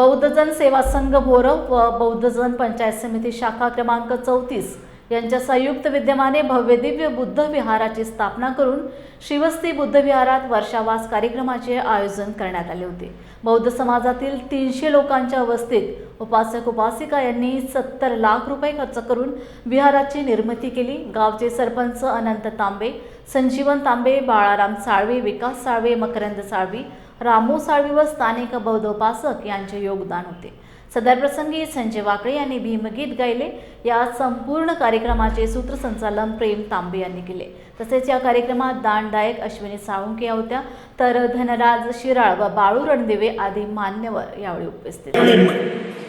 बौद्धजन सेवा संघ बोरव व बौद्धजन पंचायत समिती शाखा क्रमांक चौतीस. यांच्या संयुक्त विद्यमाने भव्य दिव्य बुद्ध विहाराची स्थापना करून शिवस्ती बुद्ध विहारात वर्षावास कार्यक्रमाचे आयोजन करण्यात आले होते. बौद्ध समाजातील तीनशे लोकांच्या वस्तीत उपासक उपासिका यांनी सत्तर लाख रुपये खर्च करून विहाराची निर्मिती केली. गावचे सरपंच अनंत तांबे संजीवन तांबे बाळाराम साळवे विकास साळवे मकरंद साळवी रामू साळवी व स्थानिक बौद्ध उपासक यांचे योगदान होते. सदरप्रसंगी संजय वाकळे यांनी भीमगीत गायले. या संपूर्ण कार्यक्रमाचे सूत्रसंचालन प्रेम तांबे यांनी केले. तसेच या कार्यक्रमात दानदायक अश्विनी साळुंके या होत्या. तर धनराज शिराळ व बाळू रणदिवे आदी मान्यवर यावेळी उपस्थित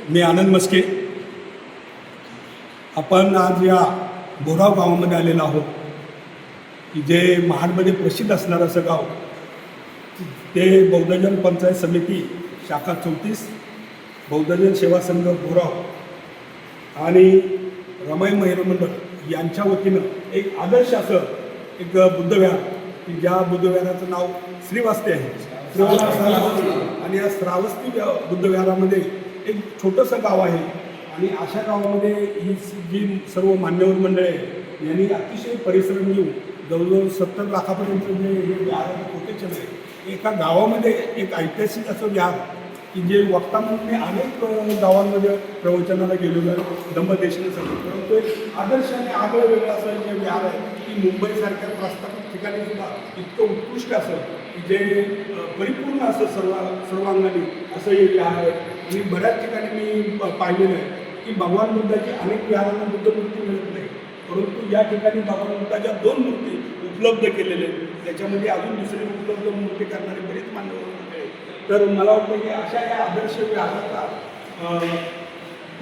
मी आनंद मस्के. आपण आज या बोराव गावामध्ये आलेलो आहोत. की जे महाडमध्ये प्रसिद्ध असणारं असं गाव ते बौद्धजन पंचायत समिती शाखा चौतीस बौद्धजन सेवा संघ बोराव आणि रमाई महिला मंडळ यांच्या वतीनं एक आदर्श असं एक बुद्धविहार की ज्या बुद्धविहाराचं नाव श्रीवास्ते आहे. श्रीवास्ते आणि या श्रावस्ती बुद्धविहारामध्ये एक छोटंसं गाव आहे. आणि अशा गावामध्ये ही जी सर्व मान्यवर मंडळ आहे यांनी अतिशय परिश्रम घेऊन जवळजवळ सत्तर लाखापर्यंत जे हे विहार कोटेशन आहे एका गावामध्ये एक ऐतिहासिक असं विहार की जे वक्ता म्हणून मी अनेक गावांमध्ये प्रवचनाला गेलेलो आहे दंबदेशनासाठी परंतु एक आदर्श आणि आगळं वेगळं असं जे विहार आहे की मुंबईसारख्या प्रस्थापित ठिकाणी सुद्धा इतकं उत्कृष्ट असं की जे परिपूर्ण असं सर्व सर्वांगाने असं हे व्यार आहे. आणि बऱ्याच ठिकाणी मी प- पाहिलेलं आहे की भगवान बुद्धाची अनेक विहारांना बुद्ध मूर्ती मिळत नाही. परंतु या ठिकाणी भगवान बुद्धाच्या दोन मूर्ती उपलब्ध केलेल्या आहेत. त्याच्यामध्ये अजून दुसरी उपलब्ध मूर्ती करणारे बरेच मान्यवर आहेत. तर मला वाटतं की अशा या आदर्श विहाराचा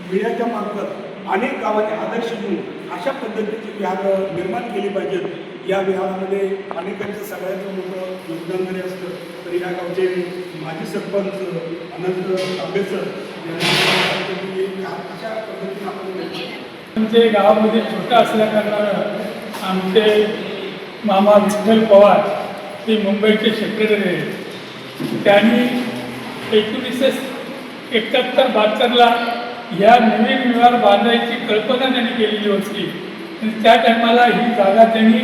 मीडियाच्या मार्फत अनेक गावांनी आदर्श घेऊन अशा पद्धतीची विहार निर्माण केली पाहिजेत. या विहारामध्ये अनेकांचं सगळ्यांचं मोठं योगदान जरी असतं तरी या गावचे माजी सरपंच अनंत आंबेडकर यांनी अशा पद्धतीने आपण आमचे गावामध्ये छोटं असल्याकारणानं आमचे मामा विठ्ठल पवार ते मुंबईचे सेक्रेटरी आहेत. त्यांनी एकोणीसशे एकाहत्तर बहात्तरला ह्या नवीन विहार बांधायची कल्पना त्यांनी केलेली होती. आणि त्या टायमाला ही जागा त्यांनी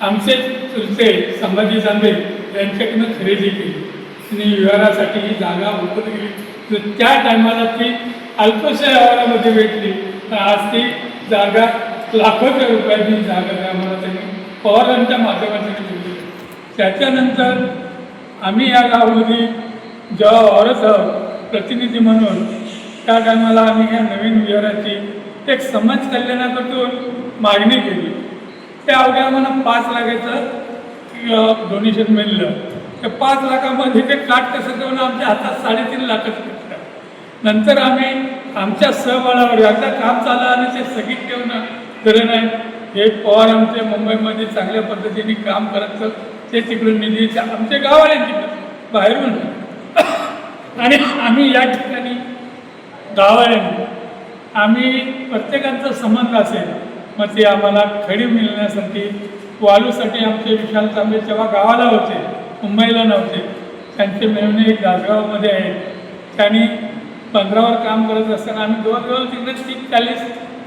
आमचे चुलते संभाजी जांभे यांच्याकडनं खरेदी केली. आणि विहारासाठी ही जागा उपलब्ध केली. तर त्या टायमाला ती अल्पशा व्यवहारामध्ये भेटली. तर आज ती जागा लाखोच्या रुपयाची जागा त्यामुळे आम्हाला त्यांनी पवारांच्या माध्यमातून दिली. त्याच्यानंतर आम्ही या गावामध्ये जेव्हा औरत प्रतिनिधी म्हणून त्या टायमाला आम्ही या नवीन विहाराची एक समाज कल्याणाकडून मागणी केली. त्या अवघ्या आम्हाला पाच लाखाचं डोनेशन मिळलं. त्या पाच लाखामध्ये ते काट कसं देऊन आमच्या हातात साडेतीन लाखच भेटतात नंतर आम्ही आमच्या सहबळावर एकदा काम चाललं आणि ते स्थगित ठेवणं खरं नाही हे पवार आमचे मुंबईमध्ये चांगल्या पद्धतीने काम करत ते तिकडून निधी आमच्या गावाला तिकडं बाहेरून. आणि आम्ही या ठिकाणी गावाने आम्ही प्रत्येकाचा संबंध असेल मग ते आम्हाला खडी मिळण्यासाठी वालूसाठी आमचे विशाल तांबे तेव्हा गावाला होते मुंबईला नव्हते त्यांचे मेहणे एक दासगावमध्ये आहेत. त्यांनी पंधरावर काम करत असताना आम्ही जवळजवळ तिकडे तीस चाळीस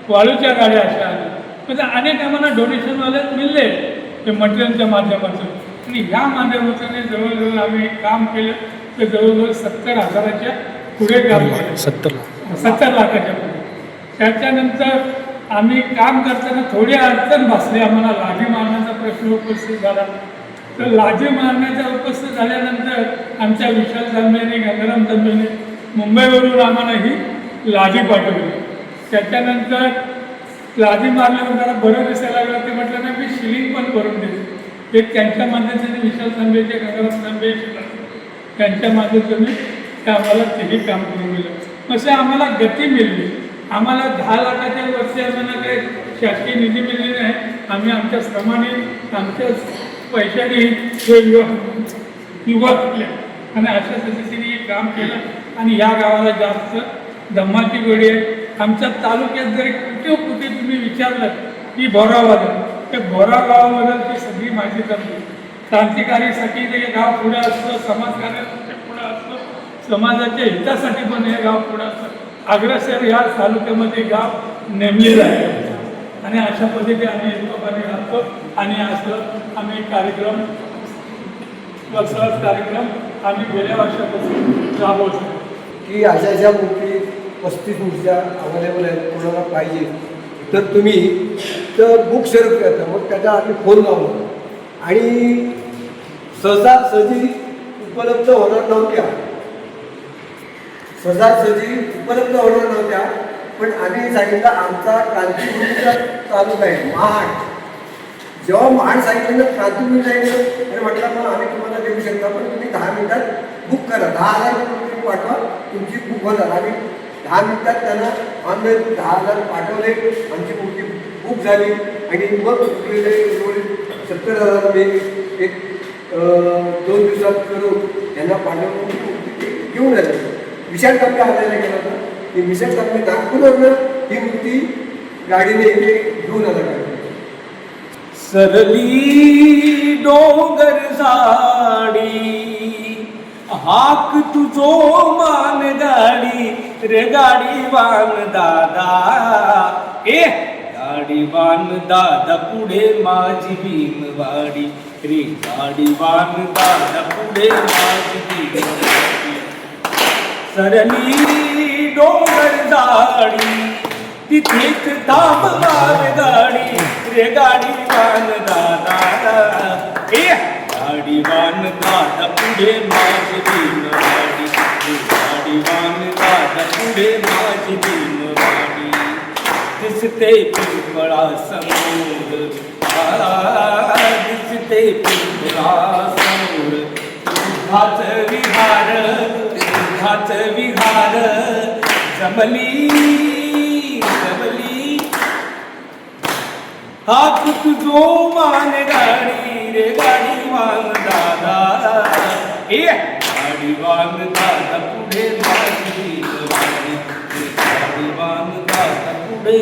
वाळूच्या गाड्या अशा आल्या. म्हणजे अनेक आम्हाला डोनेशनवाले मिळले ते मटेरियलच्या माध्यमातून. आणि ह्या माध्यमातून जवळजवळ आम्ही काम केलं. तर जवळजवळ सत्तर हजाराच्या पुढे काम केलं. सत्तर सत्तर लाखाच्या पुढे. त्याच्यानंतर आम्ही काम करताना थोडी अडचण भासली. आम्हाला लाजी मारण्याचा प्रश्न उपस्थित झाला. तर लाजी मारण्याचा उपस्थित झाल्यानंतर आमच्या विशाल तांबेने गंगाराम तांबेने मुंबईवरून आम्हाला ही लाजी पाठवली. त्याच्यानंतर लाजी मारल्यावर जरा बरं दिसायला लागलं. ते म्हटलं ना मी शिलिंग पण करून देतो एक त्यांच्या मदतीने विशाल तांबेचे गंगाराम तांबे त्यांच्या माध्यमातून ते आम्हाला तेही काम करून दिलं. असे आम्हाला गती मिळली. आम्हाला दहा लाखाच्या वरती आम्हाला काही शासकीय निधी मिळली नाही. आम्ही आमच्या श्रमाने आमच्या पैशाने हे युवक युवक आणि अशा पद्धतीने हे काम केलं. आणि या गावाला जास्त धम्माची गोडी आहे. आमच्या तालुक्यात जरी कुठे कुठे तुम्ही विचारलं की भोरावादन त्या भोरा गावाबद्दल माहिती करतो क्रांतिकारी साठी हे गाव पुढे असतं समाजकार्यासाठी पुढे असतं समाजाच्या हितासाठी पण हे गाव पुढे असतं. अग्रसर या तालुक्यामध्ये गाव नेमलेलं आहे. आणि अशा पद्धतीने आम्ही लोकांनी राहतो. आणि असं आम्ही कार्यक्रम कार्यक्रम आम्ही गेल्या वर्षापासून राबवतो. की अशा अशा मोठी पस्तीस ऊर्जा अवेलेबल आहेत कोणाला पाहिजे. तर तुम्ही तर बुक शेअर करता. मग त्याचा आम्ही फोन लावलो आणि सहसा सहजी उपलब्ध होणार नव्हत्या. सहजासहजी उपलब्ध होणार नव्हत्या पण आम्ही सांगितलं आमचा क्रांतीभूमीचा तालुका आहे महाड. जेव्हा महाड सांगितलं ना क्रांतीभूमी सांगितलं आणि म्हटलं मग आम्ही तुम्हाला देऊ शकता पण तुम्ही दहा मिनिटात बुक करा. दहा हजार रुपये तुम्ही पाठवा तुमची बुक होणार. आम्ही दहा मिनिटात त्यांना ऑनलाईन दहा हजार पाठवले आमची मुलगी बुक झाली. आणि मग उरलेले सत्तर हजार मी एक दोन दिवसात करून त्यांना पाठवून घेऊन आले. विशाल टप्प्या आणायला गेला होता. की विशाल टप्पे नागपूरवरनं ही मूर्ती गाडीने इथे घेऊन आला गाडी सरली डोंगर साडी हाक तुझो मान गाडी रे गाडी वान दादा. ए गाडीवान दादा पुढे माझी भीमवाडी. रे गाडीवान दादा पुढे माझी भीमवाडी. सरली डोंगर जाडी तिथेच थांब मार गाडी. रे गाडीवान दादा ए गाडीवान दादा पुढे माझी भीमवाडी. रे गाडी दादा पुढे माझी भीमवाडी. दिसते पिंपळा समोर दिसते पिंपळा समोर दुधाच विहार दुधाच विहार जमली जमली हात तुझो मान गाडी रे गाडी दादा ए गाडी वान दादा पुढे माझी गाडी दादा पुढे